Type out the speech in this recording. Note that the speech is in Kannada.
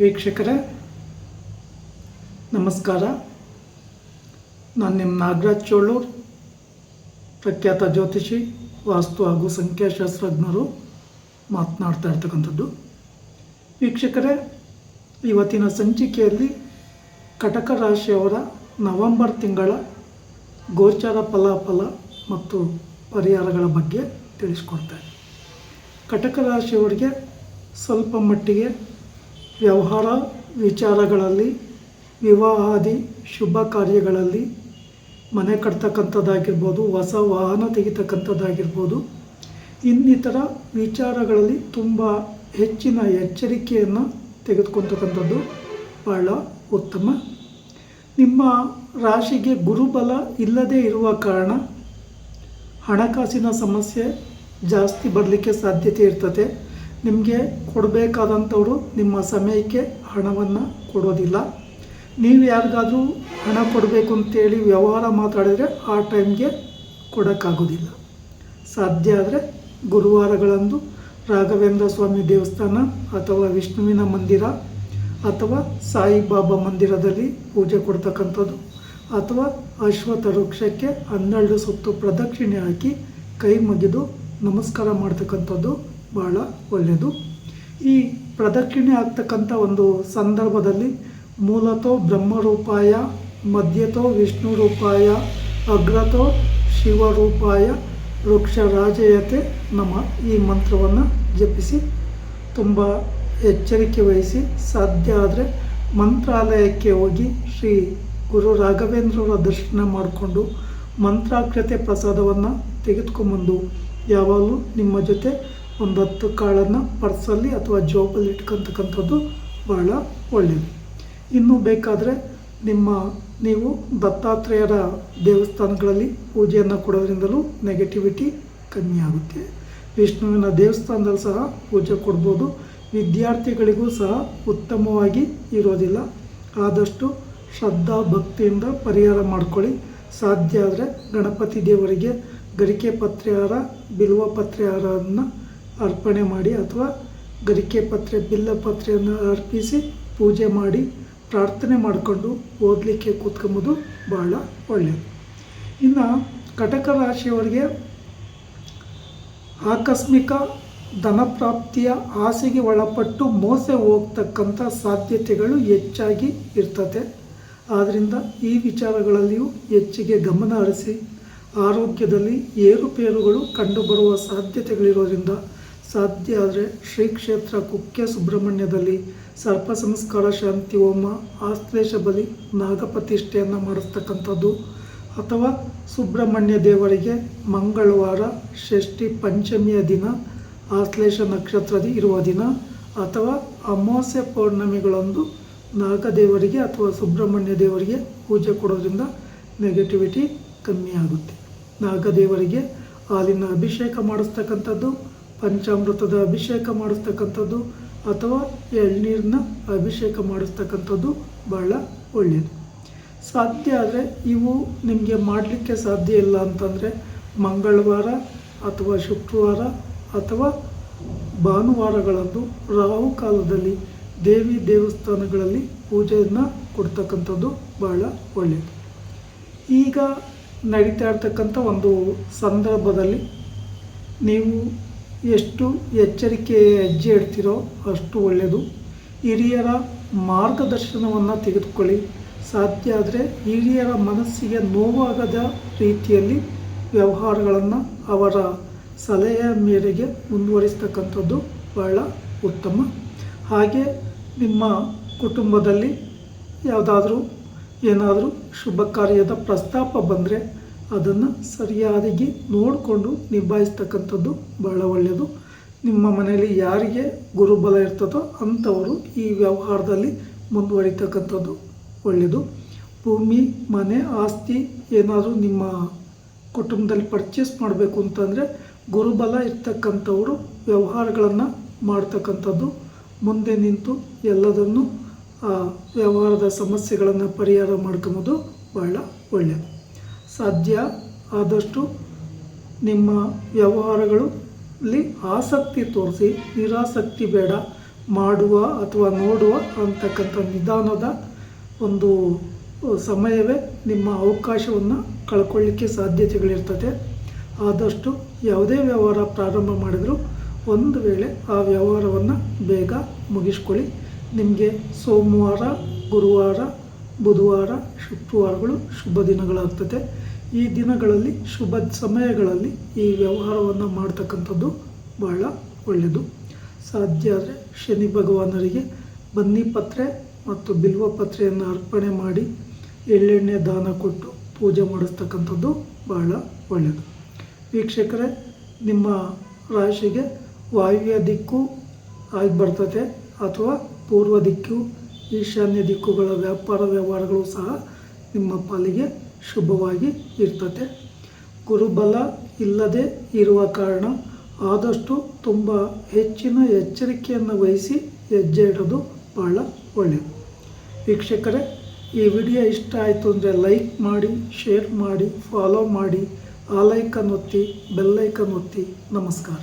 ವೀಕ್ಷಕರೇ, ನಮಸ್ಕಾರ. ನಾನು ನಿಮ್ಮ ನಾಗರಾಜ್ ಚೋಳೂರ್ ಪ್ರಖ್ಯಾತ ಜ್ಯೋತಿಷಿ, ವಾಸ್ತು ಹಾಗೂ ಸಂಖ್ಯಾಶಾಸ್ತ್ರಜ್ಞರು ಮಾತನಾಡ್ತಾ ಇರ್ತಕ್ಕಂಥದ್ದು. ವೀಕ್ಷಕರೇ, ಇವತ್ತಿನ ಸಂಚಿಕೆಯಲ್ಲಿ ಕಟಕ ರಾಶಿಯವರ ನವೆಂಬರ್ ತಿಂಗಳ ಗೋಚರ ಫಲಾಫಲ ಮತ್ತು ಪರಿಹಾರಗಳ ಬಗ್ಗೆ ತಿಳಿಸ್ಕೊಡ್ತಾರೆ ಕಟಕ ರಾಶಿಯವರಿಗೆ ಸ್ವಲ್ಪ ಮಟ್ಟಿಗೆ ವ್ಯವಹಾರ ವಿಚಾರಗಳಲ್ಲಿ, ವಿವಾಹಾದಿ ಶುಭ ಕಾರ್ಯಗಳಲ್ಲಿ ಮನೆ ಕಟ್ತಕ್ಕಂಥದ್ದಾಗಿರ್ಬೋದು, ಹೊಸ ವಾಹನ ತೆಗಿತಕ್ಕಂಥದ್ದಾಗಿರ್ಬೋದು, ಇನ್ನಿತರ ವಿಚಾರಗಳಲ್ಲಿ ತುಂಬ ಹೆಚ್ಚಿನ ಎಚ್ಚರಿಕೆಯನ್ನು ತೆಗೆದುಕೊಳ್ತಕ್ಕಂಥದ್ದು ಬಹಳ ಉತ್ತಮ. ನಿಮ್ಮ ರಾಶಿಗೆ ಗುರುಬಲ ಇಲ್ಲದೇ ಇರುವ ಕಾರಣ ಹಣಕಾಸಿನ ಸಮಸ್ಯೆ ಜಾಸ್ತಿ ಬರಲಿಕ್ಕೆ ಸಾಧ್ಯತೆ ಇರ್ತದೆ ನಿಮಗೆ ಕೊಡಬೇಕಾದಂಥವ್ರು ನಿಮ್ಮ ಸಮಯಕ್ಕೆ ಹಣವನ್ನು ಕೊಡೋದಿಲ್ಲ. ನೀವು ಯಾರಿಗಾದರೂ ಹಣ ಕೊಡಬೇಕು ಅಂತೇಳಿ ವ್ಯವಹಾರ ಮಾತಾಡಿದರೆ ಆ ಟೈಮ್ಗೆ ಕೊಡೋಕ್ಕಾಗೋದಿಲ್ಲ. ಸಾಧ್ಯ ಆದರೆ ಗುರುವಾರಗಳಂದು ರಾಘವೇಂದ್ರ ಸ್ವಾಮಿ ದೇವಸ್ಥಾನ ಅಥವಾ ವಿಷ್ಣುವಿನ ಮಂದಿರ ಅಥವಾ ಸಾಯಿಬಾಬಾ ಮಂದಿರದಲ್ಲಿ ಪೂಜೆ ಕೊಡ್ತಕ್ಕಂಥದ್ದು. ಅಥವಾ ಅಶ್ವಥ ವೃಕ್ಷಕ್ಕೆ ಹನ್ನೆರಡು ಸುತ್ತು ಪ್ರದಕ್ಷಿಣೆ ಹಾಕಿ ಕೈ ಮುಗಿದು ನಮಸ್ಕಾರ ಮಾಡ್ತಕ್ಕಂಥದ್ದು. ಭಾಳ ಒಳ್ಳೆಯದು. ಈ ಪ್ರದಕ್ಷಿಣೆ ಆಗ್ತಕ್ಕಂಥ ಒಂದು ಸಂದರ್ಭದಲ್ಲಿ ಮೂಲತೋ ಬ್ರಹ್ಮರೂಪಾಯ, ಮಧ್ಯತೋ ವಿಷ್ಣು ರೂಪಾಯ, ಅಗ್ರತೋ ಶಿವರೂಪಾಯ ವೃಕ್ಷ ರಾಜಯತೆ ನಮ್ಮ ಈ ಮಂತ್ರವನ್ನು ಜಪಿಸಿ ತುಂಬ ಎಚ್ಚರಿಕೆ ವಹಿಸಿ ಸಾಧ್ಯ ಆದರೆ ಮಂತ್ರಾಲಯಕ್ಕೆ ಹೋಗಿ ಶ್ರೀ ಗುರು ರಾಘವೇಂದ್ರರ ದರ್ಶನ ಮಾಡಿಕೊಂಡು ಮಂತ್ರಾಕ್ಷತೆ ಪ್ರಸಾದವನ್ನು ತೆಗೆದುಕೊಂಬಂದು ಯಾವಾಗಲೂ ನಿಮ್ಮ ಜೊತೆ ಒಂದು ಹತ್ತು ಕಾಳನ್ನು ಪರ್ಸಲ್ಲಿ ಅಥವಾ ಜೋಬಲ್ಲಿ ಇಟ್ಕೊತಕ್ಕಂಥದ್ದು ಬಹಳ ಒಳ್ಳೆಯದು ಇನ್ನೂ ಬೇಕಾದರೆ ನಿಮ್ಮ ನೀವು ದತ್ತಾತ್ರೇಯರ ದೇವಸ್ಥಾನಗಳಲ್ಲಿ ಪೂಜೆಯನ್ನು ಕೊಡೋದ್ರಿಂದಲೂ ನೆಗೆಟಿವಿಟಿ ಕಮ್ಮಿ ಆಗುತ್ತೆ. ವಿಷ್ಣುವಿನ ದೇವಸ್ಥಾನದಲ್ಲಿ ಸಹ ಪೂಜೆ ಕೊಡ್ಬೋದು. ವಿದ್ಯಾರ್ಥಿಗಳಿಗೂ ಸಹ ಉತ್ತಮವಾಗಿ ಇರೋದಿಲ್ಲ. ಆದಷ್ಟು ಶ್ರದ್ಧಾ ಭಕ್ತಿಯಿಂದ ಪರಿಹಾರ ಮಾಡ್ಕೊಳ್ಳಿ. ಸಾಧ್ಯ ಆದರೆ ಗಣಪತಿ ದೇವರಿಗೆ ಗರಿಕೆ ಪತ್ರೆಹಾರ, ಬಿಲ್ವ ಪತ್ರೆಹಾರವನ್ನು ಅರ್ಪಣೆ ಮಾಡಿ ಅಥವಾ ಗರಿಕೆ ಪತ್ರೆ, ಬಿಲ್ಲ ಪತ್ರೆಯನ್ನು ಅರ್ಪಿಸಿ ಪೂಜೆ ಮಾಡಿ ಪ್ರಾರ್ಥನೆ ಮಾಡಿಕೊಂಡು ಓದಲಿಕ್ಕೆ ಕೂತ್ಕೊಂಬೋದು ಭಾಳ ಒಳ್ಳೆಯದು. ಇನ್ನು ಕಟಕ ರಾಶಿಯವರಿಗೆ ಆಕಸ್ಮಿಕ ಧನಪ್ರಾಪ್ತಿಯ ಆಸೆಗೆ ಒಳಪಟ್ಟು ಮೋಸ ಹೋಗ್ತಕ್ಕಂಥ ಸಾಧ್ಯತೆಗಳು ಹೆಚ್ಚಾಗಿ ಇರ್ತದೆ. ಆದ್ದರಿಂದ ಈ ವಿಚಾರಗಳಲ್ಲಿಯೂ ಹೆಚ್ಚಿಗೆ ಗಮನ ಹರಿಸಿ ಆರೋಗ್ಯದಲ್ಲಿ ಏರುಪೇರುಗಳು ಕಂಡುಬರುವ ಸಾಧ್ಯತೆಗಳಿರೋದ್ರಿಂದ ಸಾಧ್ಯ ಆದರೆ ಶ್ರೀ ಕ್ಷೇತ್ರ ಕುಕ್ಕೆ ಸುಬ್ರಹ್ಮಣ್ಯದಲ್ಲಿ ಸರ್ಪ ಸಂಸ್ಕಾರ ಶಾಂತಿ ಹೋಮ, ಆಶ್ಲೇಷ ಬಲಿ ನಾಗಪ್ರತಿಷ್ಠೆಯನ್ನು ಮಾಡಿಸ್ತಕ್ಕಂಥದ್ದು ಅಥವಾ ಸುಬ್ರಹ್ಮಣ್ಯ ದೇವರಿಗೆ ಮಂಗಳವಾರ ಷಷ್ಠಿ ಪಂಚಮಿಯ ದಿನ, ಆಶ್ಲೇಷ ನಕ್ಷತ್ರದ ಇರುವ ದಿನ, ಅಥವಾ ಅಮಾವಾಸ್ಯೆ ಪೌರ್ಣಮಿಗಳಂದು ನಾಗದೇವರಿಗೆ ಅಥವಾ ಸುಬ್ರಹ್ಮಣ್ಯ ದೇವರಿಗೆ ಪೂಜೆ ಕೊಡೋದ್ರಿಂದ ನೆಗೆಟಿವಿಟಿ ಕಮ್ಮಿ ಆಗುತ್ತೆ. ನಾಗದೇವರಿಗೆ ಹಾಲಿನ ಅಭಿಷೇಕ ಮಾಡಿಸ್ತಕ್ಕಂಥದ್ದು. ಪಂಚಾಮೃತದ ಅಭಿಷೇಕ ಮಾಡಿಸ್ತಕ್ಕಂಥದ್ದು ಅಥವಾ ಎಳ್ನೀರನ್ನ ಅಭಿಷೇಕ ಮಾಡಿಸ್ತಕ್ಕಂಥದ್ದು ಬಹಳ ಒಳ್ಳೆಯದು ಸಾಧ್ಯ ಆದರೆ ಇವು ನಿಮಗೆ ಮಾಡಲಿಕ್ಕೆ ಸಾಧ್ಯ ಇಲ್ಲ ಅಂತಂದರೆ ಮಂಗಳವಾರ ಅಥವಾ ಶುಕ್ರವಾರ ಅಥವಾ ಭಾನುವಾರಗಳಂದು ರಾಹು ಕಾಲದಲ್ಲಿ ದೇವಿ ದೇವಸ್ಥಾನಗಳಲ್ಲಿ ಪೂಜೆಯನ್ನು ಕೊಡ್ತಕ್ಕಂಥದ್ದು ಬಹಳ ಒಳ್ಳೆಯದು ಈಗ ನಡೀತಾ ಇರ್ತಕ್ಕಂಥ ಒಂದು ಸಂದರ್ಭದಲ್ಲಿ ನೀವು ಎಷ್ಟು ಎಚ್ಚರಿಕೆ ಹೆಜ್ಜೆ ಇಡ್ತೀರೋ ಅಷ್ಟು ಒಳ್ಳೆಯದು. ಹಿರಿಯರ ಮಾರ್ಗದರ್ಶನವನ್ನು ತೆಗೆದುಕೊಳ್ಳಿ. ಸಾಧ್ಯ ಆದರೆ ಹಿರಿಯರ ಮನಸ್ಸಿಗೆ ನೋವಾಗದ ರೀತಿಯಲ್ಲಿ ವ್ಯವಹಾರಗಳನ್ನು ಅವರ ಸಲಹೆಯ ಮೇರೆಗೆ ಮುಂದುವರಿಸ್ತಕ್ಕಂಥದ್ದು ಬಹಳ ಉತ್ತಮ. ಹಾಗೆ ನಿಮ್ಮ ಕುಟುಂಬದಲ್ಲಿ ಯಾವುದಾದ್ರೂ ಏನಾದರೂ ಶುಭ ಕಾರ್ಯದ ಪ್ರಸ್ತಾಪ ಬಂದರೆ ಅದನ್ನು ಸರಿಯಾಗಿ ನೋಡಿಕೊಂಡು ನಿಭಾಯಿಸ್ತಕ್ಕಂಥದ್ದು ಬಹಳ ಒಳ್ಳೆಯದು. ನಿಮ್ಮ ಮನೆಯಲ್ಲಿ ಯಾರಿಗೆ ಗುರುಬಲ ಇರ್ತದೋ ಅಂಥವರು ಈ ವ್ಯವಹಾರದಲ್ಲಿ ಮುಂದುವರಿತಕ್ಕಂಥದ್ದು ಒಳ್ಳೆಯದು. ಭೂಮಿ, ಮನೆ, ಆಸ್ತಿ ಏನಾದರೂ ನಿಮ್ಮ ಕುಟುಂಬದಲ್ಲಿ ಪರ್ಚೇಸ್ ಮಾಡಬೇಕು ಅಂತಂದರೆ ಗುರುಬಲ ಇರ್ತಕ್ಕಂಥವರು ವ್ಯವಹಾರಗಳನ್ನು ಮಾಡ್ತಕ್ಕಂಥದ್ದು. ಮುಂದೆ ನಿಂತು ಎಲ್ಲದನ್ನು ವ್ಯವಹಾರದ ಸಮಸ್ಯೆಗಳನ್ನು ಪರಿಹಾರ ಮಾಡ್ಕೊಂಬೋದು. ಬಹಳ ಒಳ್ಳೆಯದು. ಸಾಧ್ಯ ಆದಷ್ಟು ನಿಮ್ಮ ವ್ಯವಹಾರಗಳಲ್ಲಿ ಆಸಕ್ತಿ ತೋರಿಸಿ, ನಿರಾಸಕ್ತಿ ಬೇಡ ಮಾಡುವ ಅಥವಾ ನೋಡುವ ಅಂತಕ್ಕಂಥ ನಿಧಾನದ ಒಂದು ಸಮಯವೇ ನಿಮ್ಮ ಅವಕಾಶವನ್ನು ಕಳ್ಕೊಳ್ಳಿಕ್ಕೆ ಸಾಧ್ಯತೆಗಳಿರ್ತದೆ. ಆದಷ್ಟು ಯಾವುದೇ ವ್ಯವಹಾರ ಪ್ರಾರಂಭ ಮಾಡಿದರೂ ಒಂದು ವೇಳೆ ಆ ವ್ಯವಹಾರವನ್ನು ಬೇಗ ಮುಗಿಸ್ಕೊಳ್ಳಿ. ನಿಮಗೆ ಸೋಮವಾರ, ಗುರುವಾರ, ಬುಧವಾರ, ಶುಕ್ರವಾರಗಳು ಶುಭ ದಿನಗಳಾಗ್ತದೆ. ಈ ದಿನಗಳಲ್ಲಿ ಶುಭ ಸಮಯಗಳಲ್ಲಿ ಈ ವ್ಯವಹಾರವನ್ನು ಮಾಡ್ತಕ್ಕಂಥದ್ದು ಬಹಳ ಒಳ್ಳೆಯದು. ಸಾಧ್ಯ ಆದರೆ ಶನಿ ಭಗವಾನರಿಗೆ ಬನ್ನಿ ಪತ್ರೆ ಮತ್ತು ಬಿಲ್ವ ಪತ್ರೆಯನ್ನು ಅರ್ಪಣೆ ಮಾಡಿ ಎಳ್ಳೆಣ್ಣೆ ದಾನ ಕೊಟ್ಟು ಪೂಜೆ ಮಾಡಿಸ್ತಕ್ಕಂಥದ್ದು ಬಹಳ ಒಳ್ಳೆಯದು. ವೀಕ್ಷಕರೇ, ನಿಮ್ಮ ರಾಶಿಗೆ ವಾಯುವ್ಯ ದಿಕ್ಕು ಆಗಿ ಬರ್ತದೆ ಅಥವಾ ಪೂರ್ವ ದಿಕ್ಕು, ಈಶಾನ್ಯ ದಿಕ್ಕುಗಳ ವ್ಯಾಪಾರ ವ್ಯವಹಾರಗಳು ಸಹ ನಿಮ್ಮ ಪಾಲಿಗೆ ಶುಭವಾಗಿ ಇರ್ತದೆ. ಗುರುಬಲ ಇಲ್ಲದೆ ಇರುವ ಕಾರಣ ಆದಷ್ಟು ತುಂಬ ಹೆಚ್ಚಿನ ಎಚ್ಚರಿಕೆಯನ್ನು ವಹಿಸಿ ಹೆಜ್ಜೆ ಇಡೋದು ಭಾಳ ಒಳ್ಳೆಯದು ವೀಕ್ಷಕರೇ, ಈ ವಿಡಿಯೋ ಇಷ್ಟ ಆಯಿತು ಅಂದರೆ ಲೈಕ್ ಮಾಡಿ, ಶೇರ್ ಮಾಡಿ, ಫಾಲೋ ಮಾಡಿ, ಆ ಲೈಕನ್ ಒತ್ತಿ ಬೆಲ್ಲೈಕನ್ ಒತ್ತಿ. ನಮಸ್ಕಾರ.